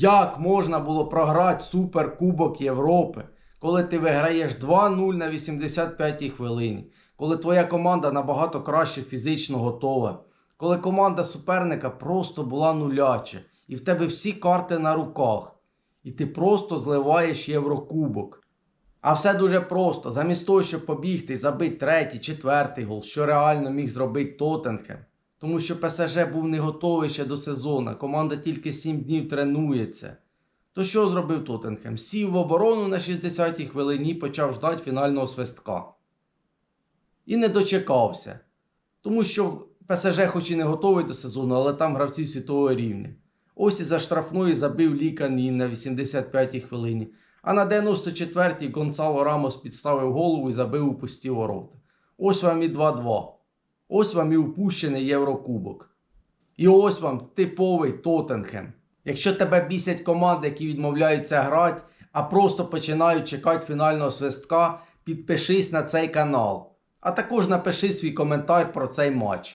Як можна було програти Суперкубок Європи, коли ти виграєш 2-0 на 85-й хвилині, коли твоя команда набагато краще фізично готова, коли команда суперника просто була нуляча, і в тебе всі карти на руках, і ти просто зливаєш Єврокубок. А все дуже просто. Замість того, щоб побігти і забити третій, четвертий гол, що реально міг зробити Тоттенхем. Тому що ПСЖ був не готовий ще до сезону, команда тільки 7 днів тренується. То що зробив Тоттенхем? Сів в оборону на 60-й хвилині почав ждати фінального свистка. І не дочекався. Тому що ПСЖ хоч і не готовий до сезону, але там гравці світового рівня. Ось і за штрафної забив Ліка Нін на 85-й хвилині. А на 94-й Гонсало Рамос підставив голову і забив у пусті ворота. Ось вам і 2-2. Ось вам і упущений Єврокубок. І ось вам типовий Тоттенхем. Якщо тебе бісять команди, які відмовляються грати, а просто починають чекати фінального свистка, підпишись на цей канал. А також напиши свій коментар про цей матч.